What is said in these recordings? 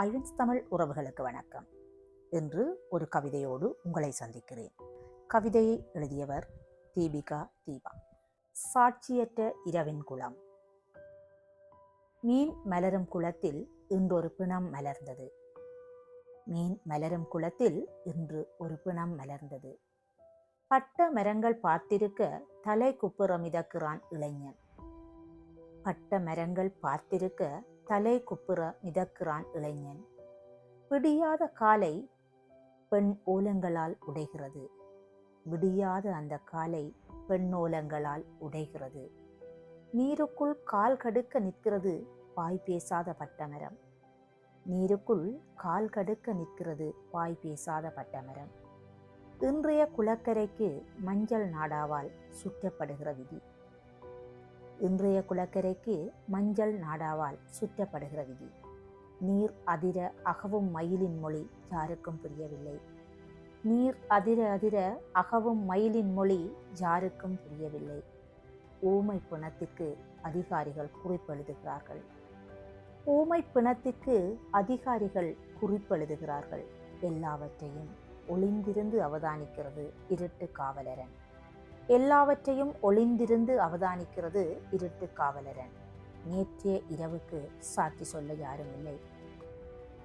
ஐவன்ஸ் தமிழ் உறவுகளுக்கு வணக்கம். இன்று ஒரு கவிதையோடு உங்களை சந்திக்கிறேன். கவிதையை எழுதியவர் தீபிகா தீபா. சாட்சியற்ற இரவின் குளம். மீன் மலரும் குளத்தில் இன்றொரு பிணம் மலர்ந்தது. மீன் மலரும் குளத்தில் இன்று ஒரு பிணம் மலர்ந்தது. பட்ட மரங்கள் பார்த்திருக்க தலை குப்புறம் மிதக்கிறான் இளைஞன். பட்ட மரங்கள் பார்த்திருக்க தலை குப்புற மிதக்கிறான் இளைஞன். விடியாத காலை பெண் ஓலங்களால் உடைகிறது. விடியாத அந்த காலை பெண்ணோலங்களால் உடைகிறது. நீருக்குள் கால் கடுக்க நிற்கிறது வாய் பேசாத பட்டமரம். நீருக்குள் கால் கடுக்க நிற்கிறது வாய் பேசாத பட்டமரம். இன்றைய குளக்கரைக்கு மஞ்சள் நாடாவால் சுற்றப்படுகிற விதி. இன்றைய குளக்கரைக்கு மஞ்சள் நாடாவால் சுற்றப்படுகிற விதி நீர் அதிர அகவும் மயிலின் மொழி யாருக்கும் புரியவில்லை. நீர் அதிர அதிர அகவும் மயிலின் மொழி யாருக்கும் புரியவில்லை. ஊமை பிணத்துக்கு அதிகாரிகள் குறிப்பெழுதுகிறார்கள். ஊமை பிணத்திற்கு அதிகாரிகள் குறிப்பெழுதுகிறார்கள். எல்லாவற்றையும் ஒளிந்திருந்து அவதானிக்கிறது இருட்டு காவலரன். எல்லாவற்றையும் ஒளிந்திருந்து அவதானிக்கிறது இருட்டு காவலரன். நேற்றைய இரவுக்கு சாட்சி சொல்ல யாரும் இல்லை.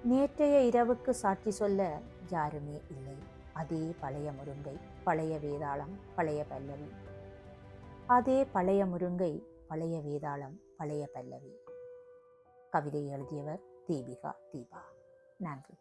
நேற்றைய இரவுக்கு சாட்சி சொல்ல யாருமே இல்லை. அதே பழைய முருங்கை பழைய வேதாளம் பழைய பல்லவி. அதே பழைய முருங்கை பழைய வேதாளம் பழைய பல்லவி. கவிதை எழுதியவர் தீபிகா தீபா. நன்றி.